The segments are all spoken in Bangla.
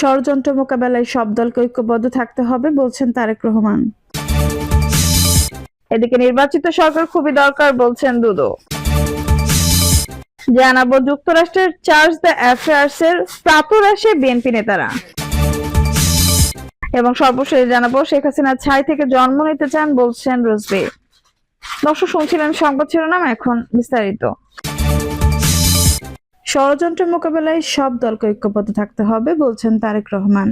ষড়যন্ত্র মোকাবেলায় সব দলকে ঐক্যবদ্ধ থাকতে হবে, বলছেন তারেক রহমান। এদিকে নির্বাচিত সরকার খুবই দরকার, বলছেন দুদু। জানাব, যুক্তরাষ্ট্রের চার্জ দ্য অ্যাফেয়ার্স এর প্রাতরাশে বিএনপি নেতারা। এবং সর্বশেষ জানাব, শেখ হাসিনা ছাই থেকে জন্ম নিতে চান, বলছেন রুজবে। দর্শক, শুনছিলেন সংবাদ শিরোনাম, এখন বিস্তারিত। ষড়যন্ত্র মোকাবেলায় সব দলকে ঐক্যবদ্ধ থাকতে হবে, বলছেন তারেক রহমান।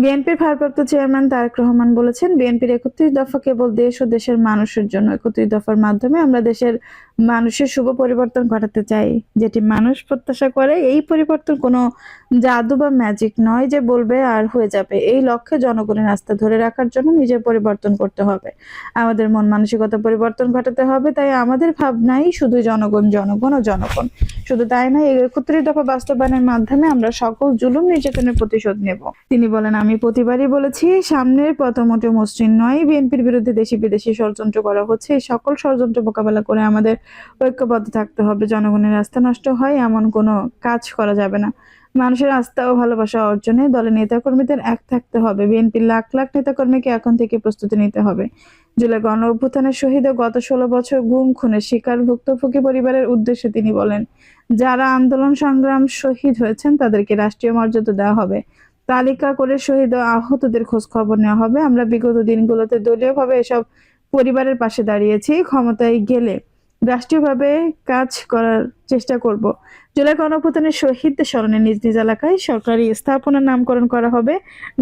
বিএনপির ভারপ্রাপ্ত চেয়ারম্যান তারেক রহমান বলেছেন, বিএনপির একত্রিশ দফা কেবল দেশ ও দেশের মানুষের জন্য একত্রিশ দফার মাধ্যমে আমরা দেশের মানুষের শুভ পরিবর্তন ঘটাতে চাই। যেটি মানুষ প্রত্যাশা করে, এই পরিবর্তন কোনো জাদু বা ম্যাজিক নয় যে বলবে আর হয়ে যাবে। এই লক্ষ্যে জনগণের আস্থা ধরে রাখার জন্য নিজের পরিবর্তন করতে হবে। আমাদের মন মানসিকতা পরিবর্তন ঘটাতে হবে, তাই আমাদের ভাবনাই শুধু জনগণ জনগণ ও জনগণ। শুধু তাই নয় একত্রিশ দফা বাস্তবায়নের মাধ্যমে আমরা সকল জুলুম নির্যাতনের প্রতিশোধ নেব। তিনি বলেন, আমি প্রতিবারই বলেছি, সামনের পথ মোটে মসৃণ নয়। বিএনপির বিরুদ্ধে দেশি বিদেশি ষড়যন্ত্র করা হচ্ছে। এই সকল ষড়যন্ত্র মোকাবেলা করে আমাদের ঐক্যবদ্ধ থাকতে হবে, জনগণের আস্থা নষ্ট হয়, এমন কোনো কাজ করা যাবে না। মানুষের আস্থা ও ভালোবাসা অর্জনে দলের নেতাকর্মীদের এক থাকতে হবে। বিএনপির লাখ লাখ নেতাকর্মীকে এখন থেকে প্রস্তুতি নিতে হবে। জুলাই গণ অভ্যুত্থানের শহীদ গত ষোলো বছর গুম, খুনের শিকার, ভুক্তভোগী পরিবারের উদ্দেশ্যে তিনি বলেন, যারা আন্দোলন সংগ্রাম শহীদ হয়েছেন, তাদেরকে রাষ্ট্রীয় মর্যাদা দেওয়া হবে। তালিকা করে শহীদ আহতদের খোঁজ খবর নেওয়া হবে। আমরা বিগত দিনগুলোতে দলীয়ভাবে এসব পরিবারের পাশে দাঁড়িয়েছি। ক্ষমতায় গেলে রাষ্ট্রীয়ভাবে কাজ করার চেষ্টা করব। জুলাই গণঅভ্যুত্থানের শহীদদের স্মরণে নিজ নিজ এলাকায় সরকারি স্থাপনার নামকরণ করা হবে।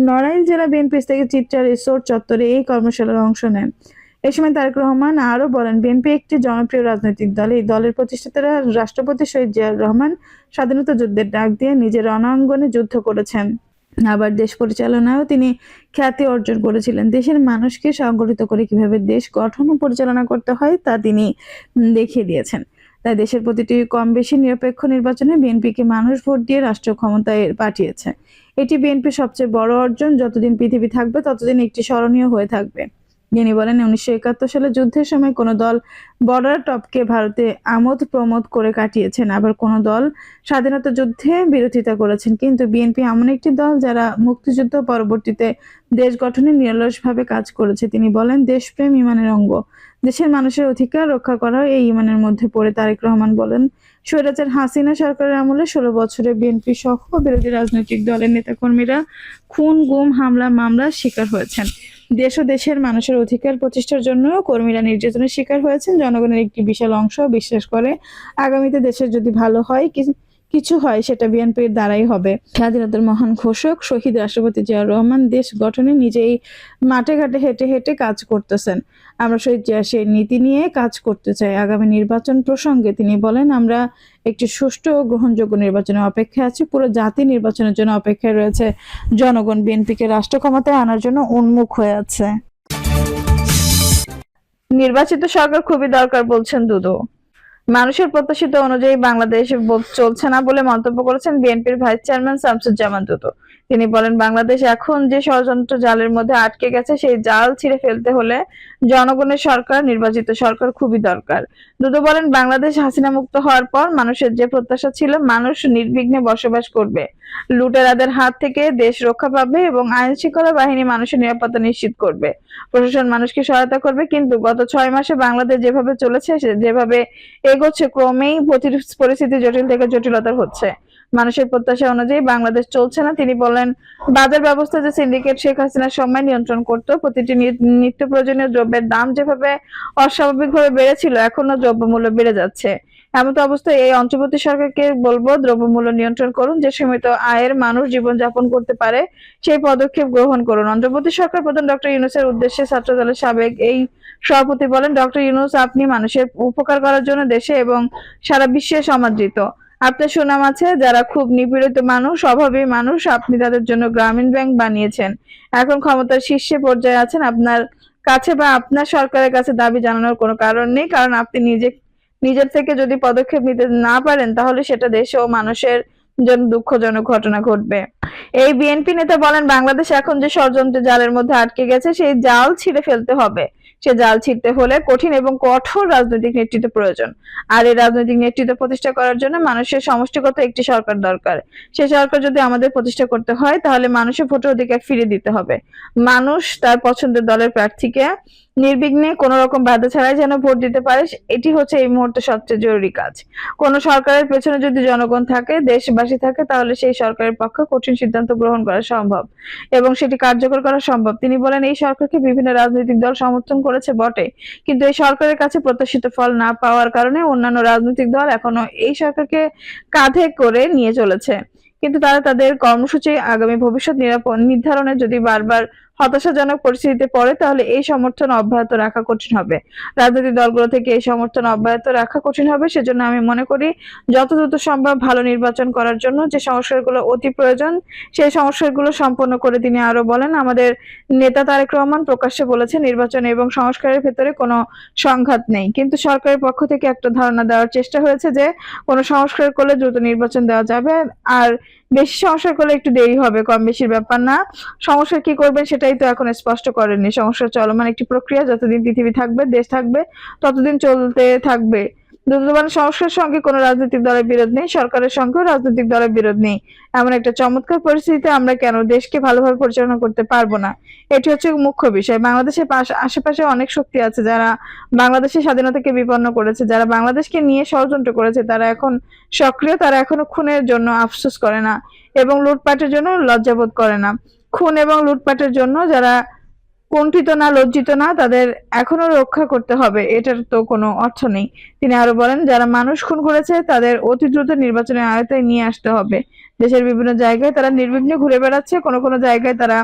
নড়াইল জেলা বিএনপি থেকে চিত্রা রিসোর্ট চত্বরে এই কর্মশালার অংশ নেন। এ সময় তারেক রহমান আরও বলেন, বিএনপি একটি জনপ্রিয় রাজনৈতিক দল। এই দলের প্রতিষ্ঠাতারা রাষ্ট্রপতি শহীদ জিয়াউর রহমান স্বাধীনতা যুদ্ধের ডাক দিয়ে নিজের রণাঙ্গনে যুদ্ধ করেছেন। আবার দেশ পরিচালনায়ও তিনি খ্যাতি অর্জন করেছিলেন। দেশের মানুষকে সংগঠিত করে কীভাবে দেশ গঠন ও পরিচালনা করতে হয় তা তিনি দেখিয়ে দিয়েছেন। তাই দেশের প্রতিটি কম বেশি নিরপেক্ষ নির্বাচনে বিএনপিকে মানুষ ভোট দিয়ে রাষ্ট্র ক্ষমতায় পাঠিয়েছে। এটি বিএনপির সবচেয়ে বড় অর্জন। যতদিন পৃথিবী থাকবে, ততদিন একটি স্মরণীয় হয়ে থাকবে। তিনি বলেন, উনিশশো একাত্তর সালে যুদ্ধের সময় কোনো দল বর্ডার টপকে ভারতে আমোদ প্রমোদ করে কাটিয়েছেন। আবার কোনো দল স্বাধীনতা যুদ্ধে বিরোধিতা করেছেন। কিন্তু বিএনপি এমন একটি দল যারা মুক্তিযুদ্ধ পরবর্তীতে দেশ গঠনে নিরলসভাবে কাজ করেছে। তিনি বলেন, দেশপ্রেম ইমানের অঙ্গ। দেশের মানুষের অধিকার রক্ষা করা এই ইমানের মধ্যে পড়ে। তারেক রহমান বলেন, স্বৈরাচার হাসিনা সরকারের আমলে ষোলো বছরে বিএনপি সহ বিরোধী রাজনৈতিক দলের নেতাকর্মীরা খুন, গুম, হামলা, মামলার শিকার হয়েছেন। দেশ ও দেশের মানুষের অধিকার প্রতিষ্ঠার জন্য কর্মীরা নির্যাতনের শিকার হয়েছেন। জনগণের একটি বিশাল অংশ, বিশ্বাস করে, আগামীতে দেশের যদি ভালো হয় কিছু হয় সেটা বিএনপির দ্বারাই হবে। স্বাধীনতার মহান ঘোষক শহীদ রাষ্ট্রপতি জিয়াউর রহমান দেশ গঠনে নিজেই মাঠে ঘাটে হেঁটে হেঁটে কাজ করতেছেন। আমরা শহীদ জিয়া সেই নীতি নিয়ে কাজ করতে চাই। আগামী নির্বাচন প্রসঙ্গে তিনি বলেন, আমরা একটি সুষ্ঠু ও গ্রহণযোগ্য নির্বাচনের অপেক্ষায় আছি। পুরো জাতি নির্বাচনের জন্য অপেক্ষায় রয়েছে। জনগণ বিএনপিকে রাষ্ট্র ক্ষমতায় আনার জন্য উন্মুখ হয়ে আছে। নির্বাচিত সরকার খুবই দরকার বলছেন দুদু। মানুষের প্রত্যাশিত অনুযায়ী বাংলাদেশ চলছে না বলে মন্তব্য করেছেন বিএনপির ভাইস চেয়ারম্যান শামসুজ্জামান দুদু। তিনি বলেন, বাংলাদেশ এখন যে ষড়যন্ত্র জালের মধ্যে আটকে গেছে, সেই জাল ছিঁড়ে ফেলতে হলে জনগণের সরকার, নির্বাচিত সরকার খুবই দরকার। দুদু বলেন, বাংলাদেশ হাসিনা মুক্ত হওয়ার পর মানুষের যে প্রত্যাশা ছিল, মানুষ নির্বিঘ্নে বসবাস করবে। লুটেরাদের হাত থেকে দেশ রক্ষা পাবে এবং আইন শৃঙ্খলা বাহিনী মানুষের নিরাপত্তা নিশ্চিত করবে। প্রশাসন মানুষকে সহায়তা করবে, কিন্তু গত ছয় মাসে বাংলাদেশ যেভাবে চলেছে যেভাবে এগোচ্ছে, ক্রমেই পরিস্থিতি জটিল থেকে জটিলতর হচ্ছে। মানুষের প্রত্যাশা অনুযায়ী বাংলাদেশ চলছে না। তিনি বলেন, বাজার ব্যবস্থা যে সিন্ডিকেট শেখ হাসিনার সময় নিয়ন্ত্রণ করত, প্রতিটি নিত্য প্রয়োজনীয় দ্রব্যের দাম যেভাবে অস্বাভাবিকভাবে বেড়েছিল এখনও দ্রব্যমূল্য বেড়ে যাচ্ছে। এমত অবস্থায় এই অন্তর্বর্তী সরকারকে বলব, দ্রব্যমূল্য নিয়ন্ত্রণ করুন, যে সীমিত আয়ের মানুষ জীবনযাপন করতে পারে, সেই পদক্ষেপ গ্রহণ করুন। অন্তর্বর্তী সরকার প্রধান ডক্টর ইউনুসের উদ্দেশ্যে ছাত্র দলের সাবেক এই সভাপতি বলেন, ডক্টর ইউনুস, আপনি মানুষের উপকার করার জন্য দেশে এবং সারা বিশ্বে সমাদৃত। আপনার সুনাম আছে, যারা খুব নিপীড়িত মানুষ, অভাবী মানুষ, আপনি তাদের জন্য গ্রামীণ ব্যাংক বানিয়েছেন। এখন ক্ষমতার শীর্ষে পর্যায়ে আছেন আপনার কাছে বা আপনার সরকারের কাছে দাবি জানানোর কোনো কারণ নেই, কারণ আপনি নিজে, নিজের থেকে যদি পদক্ষেপ নিতে না পারেন, তাহলে সেটা দেশে ও মানুষের জন্য দুঃখজনক ঘটনা ঘটবে। এই বিএনপি নেতা বলেন, বাংলাদেশ এখন যে ষড়যন্ত্র জালের মধ্যে আটকে গেছে, সেই জাল ছিঁড়ে ফেলতে হবে। সে জাল ছিঁড়তে হলে কঠিন এবং কঠোর রাজনৈতিক নেতৃত্ব প্রয়োজন। আর এই রাজনৈতিক নেতৃত্ব প্রতিষ্ঠা করার জন্য মানুষের সমষ্টিগত একটি সরকার দরকার। সে সরকার যদি আমাদের প্রতিষ্ঠা করতে হয়, তাহলে মানুষের ভোটের অধিকার ফিরিয়ে দিতে হবে। মানুষ তার পছন্দের দলের প্রার্থীকে নির্বিঘ্নে কোনো রকম বাধা ছাড়াই যেন ভোট দিতে পারে, এটি হচ্ছে এই মুহূর্তে সবচেয়ে জরুরি কাজ। কোন সরকারের পেছনে যদি জনগণ থাকে, দেশবাসী থাকে, তাহলে সেই সরকারের পক্ষে কঠিন সিদ্ধান্ত গ্রহণ করা সম্ভব এবং সেটি কার্যকর করা সম্ভব। তিনি বলেন, এই সরকারকে বিভিন্ন রাজনৈতিক দল সমর্থন করেছে বটে। কিন্তু এই সরকারের কাছে প্রত্যাশিত ফল না পাওয়ার কারণে অন্যান্য রাজনৈতিক দল এখনও এই সরকারকে কাঁধে করে নিয়ে চলেছে। কিন্তু তারা তাদের কর্মসূচি আগামী ভবিষ্যৎ নির্ধারণে যদি বারবার হতাশাজনক পরিস্থিতিতে পড়ে, তাহলে এই সমর্থন অব্যাহত রাখা কঠিন হবে। রাজনৈতিক দলগুলো থেকে এই সমর্থন অব্যাহত রাখা কঠিন হবে, সেজন্য আমি মনে করি যত দ্রুত সম্ভব ভালো নির্বাচন করার জন্য যে সংস্কারগুলো অতি প্রয়োজন, সেই সংস্কারগুলো সম্পন্ন করে তিনি আরও বলেন। আমাদের নেতা তারেক রহমান প্রকাশ্যে বলেছে নির্বাচন এবং সংস্কারের ভেতরে কোনো সংঘাত নেই। কিন্তু সরকারের পক্ষ থেকে একটা ধারণা দেওয়ার চেষ্টা হয়েছে যে কোনো সংস্কার করলে দ্রুত নির্বাচন দেওয়া যাবে। আর বেশি সংসার করলে একটু দেরি হবে, কম বেশির ব্যাপার না। সংসার কি করবেন সেটাই তো এখন স্পষ্ট করেনি সংসার চলমান একটি প্রক্রিয়া যতদিন পৃথিবী থাকবে, দেশ থাকবে, ততদিন চলতে থাকবে। দ্রুতমান সংস্কার সঙ্গে কোনো রাজনৈতিক দলের বিরোধ নেই, সরকারের সঙ্গেও রাজনৈতিক দলের বিরোধ নেই। এমন একটা চমৎকার পরিস্থিতিতে আমরা কেন দেশকে ভালোভাবে পরিচালনা করতে পারব না? এটি হচ্ছে মুখ্য বিষয়। বাংলাদেশের পাশ আশেপাশে অনেক শক্তি আছে যারা বাংলাদেশের স্বাধীনতাকে বিপন্ন করেছে, যারা বাংলাদেশকে নিয়ে ষড়যন্ত্র করেছে, তারা এখন সক্রিয়, তারা এখনও খুনের জন্য আফসোস করে না এবং লুটপাটের জন্য লজ্জাবোধ করে না। খুন এবং লুটপাটের জন্য যারা কুণ্ঠিত না, লজ্জিত না, তাদের এখনও রক্ষা করতে হবে, এটার তো কোনো অর্থ নেই। তিনি আরও বলেন, যারা মানুষ খুন করেছে, তাদের অতি দ্রুত নির্বাচনের আয়তায় নিয়ে আসতে হবে। দেশের বিভিন্ন জায়গায় তারা নির্বিঘ্নে ঘুরে বেড়াচ্ছে, কোনো কোনো জায়গায় তারা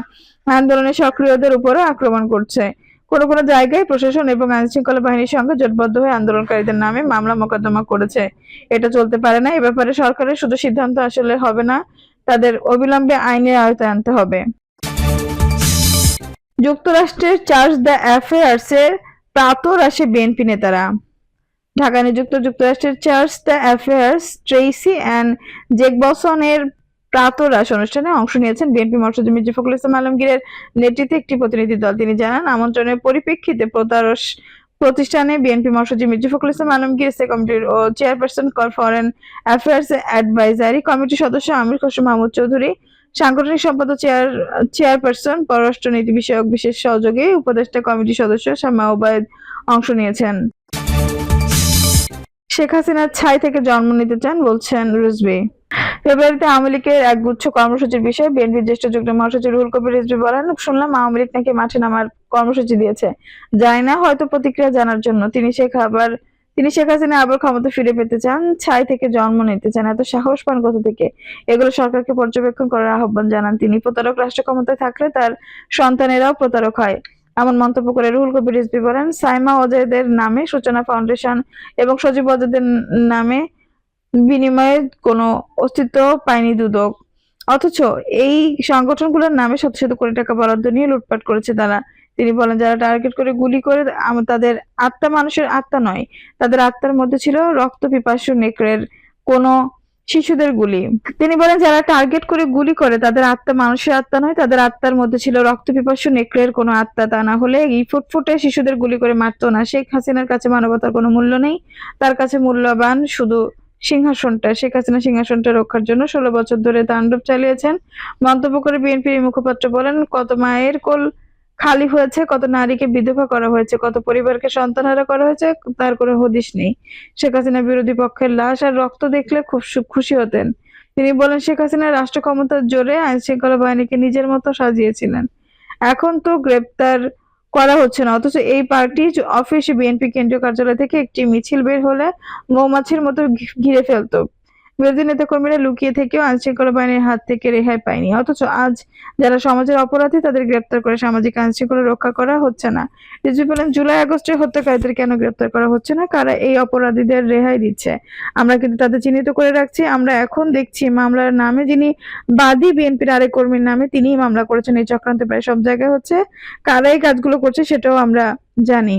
আন্দোলনের সক্রিয়দের উপরও আক্রমণ করছে। কোনো কোনো জায়গায় প্রশাসন এবং আইন শৃঙ্খলা বাহিনীর সঙ্গে জোটবদ্ধ হয়ে আন্দোলনকারীদের নামে মামলা মোকদ্দমা করেছে। এটা চলতে পারে না, এ ব্যাপারে সরকারের শুধু সিদ্ধান্ত আসলে হবে না, তাদের অবিলম্বে আইনের আওতায় আনতে হবে। যুক্তরাষ্ট্রের চার্জ দ্য অ্যাফেয়ার্স এর প্রাতর আসে বিএনপি নেতারা। ঢাকা নিযুক্ত যুক্তরাষ্ট্রের charge d' affaires, Tracy and জেকবসনের প্রাতরাস অনুষ্ঠানে অংশ নিয়েছেন বিএনপি মির্জা ফখরুল ইসলাম আলমগীরের নেতৃত্বে একটি প্রতিনিধি দল। তিনি জানান, আমন্ত্রণের পরিপ্রেক্ষিতে প্রতারস প্রতিষ্ঠানে বিএনপি মির্জা ফখরুল ইসলাম আলমগীর সে কমিটির ও চেয়ারপারসন ফরেন অ্যাফেয়ার্স অ্যাডভাইজারি কমিটির সদস্য আমির খসরু মাহমুদ চৌধুরী সাংগঠনিক সম্পাদক চেয়ার, চেয়ারপারসন, পররাষ্ট্র নীতি বিষয়ক বিশেষ সহযোগী, উপদেষ্টা কমিটির সদস্য শামা ওবায়দ অংশ নিয়েছেন। শেখ হাসিনার ছাই থেকে জন্ম নিতে চান বলছেন রুজবি ফেব্রুয়ারিতে আওয়ামী লীগের এক গুচ্ছ কর্মসূচির বিষয়ে বিএনপির জ্যেষ্ঠ যুগ্ম মহাসচিব রুহুল কবির রিজভী বলেন, শুনলাম আওয়ামী লীগ নাকি মাঠে নামার কর্মসূচি দিয়েছে। জানি না, হয়তো প্রতিক্রিয়া জানার জন্য। তিনি শেখ আবার তিনি শেখ হাসিনা আবার ক্ষমতা ফিরে পেতে চান, ছাই থেকে জন্ম নিতে চান। এত সাহস পান কোথা থেকে? এগুলো সরকারকে পর্যবেক্ষণ করার আহ্বান জানান তিনি। প্রতারক রাষ্ট্র ক্ষমতায় থাকলে তার সন্তানেরাও প্রতারক হয়। এমন মন্তব্য করে রুহুল কবির রিজভী বলেন, সাইমা অজয়দের নামে সূচনা ফাউন্ডেশন এবং সজীব অজয়দের নামে বিনিময়ে কোনো অস্তিত্ব পায়নি দুদক। অথচ এই সংগঠনগুলোর নামে শত শত কোটি টাকা বরাদ্দ নিয়ে লুটপাট করেছে তারা। তিনি বলেন, যারা টার্গেট করে গুলি করে তাদের আত্মা মানুষের আত্মা নয়। তাদের আত্মার মধ্যে ছিল রক্ত পিপাসু নেকড়ের কোনো শিশুদের গুলি। তিনি বলেন, যারা টার্গেট করে গুলি করে, তাদের আত্মা মানুষের আত্মা নয়, তাদের আত্মার মধ্যে ছিল রক্ত পিপাসু নেকড়ের কোনো আত্মা। তা না হলে এই ফুটফুটে শিশুদের গুলি করে মারতো না। শেখ হাসিনার কাছে মানবতার কোনো মূল্য নেই। তার কাছে মূল্যবান শুধু সিংহাসনটা। শেখ হাসিনা সিংহাসনটা রক্ষার জন্য ষোলো বছর ধরে তাণ্ডব চালিয়েছেন। মন্তব্য করে বিএনপির মুখপাত্র বলেন কত মায়ের কোল খালি হয়েছে, কত নারীকে বিধবা করা হয়েছে, কত পরিবারকে সন্তানহারা করা হয়েছে, তার কোনো হদিশ নেই। শেখ হাসিনা বিরোধী পক্ষের লাশ আর রক্ত দেখলে খুব খুশি হতেন। তিনি বলেন, শেখ হাসিনা রাষ্ট্র ক্ষমতার জোরে আইন শৃঙ্খলা বাহিনীকে নিজের মতো সাজিয়েছিলেন। এখন তো গ্রেপ্তার করা হচ্ছে না, অথচ এই পার্টি অফিস বিএনপি কেন্দ্রীয় কার্যালয় থেকে একটি মিছিল বের হলে মৌমাছির মতো ঘিরে ফেলতো। বিরোধী নেতাকর্মীরা লুকিয়ে থেকেও আইন শৃঙ্খলা বাহিনীর হাত থেকে রেহাই পায়নি। অথচ আজ যারা সমাজের অপরাধী, তাদের গ্রেপ্তার করে সামাজিক আইন শৃঙ্খলা রক্ষা করা হচ্ছে না। রিজভী বলেন, জুলাই, আগস্টে হত্যাকারীদের কেন গ্রেপ্তার করা হচ্ছে না? কারা এই অপরাধীদের রেহাই দিচ্ছে? আমরা কিন্তু তাদের চিহ্নিত করে রাখছি। আমরা এখন দেখছি মামলার নামে যিনি বাদী বিএনপির আরেক কর্মীর নামে তিনিই মামলা করেছেন। এই চক্রান্তে প্রায় সব জায়গায় হচ্ছে। কারা এই কাজগুলো করছে সেটাও আমরা জানি।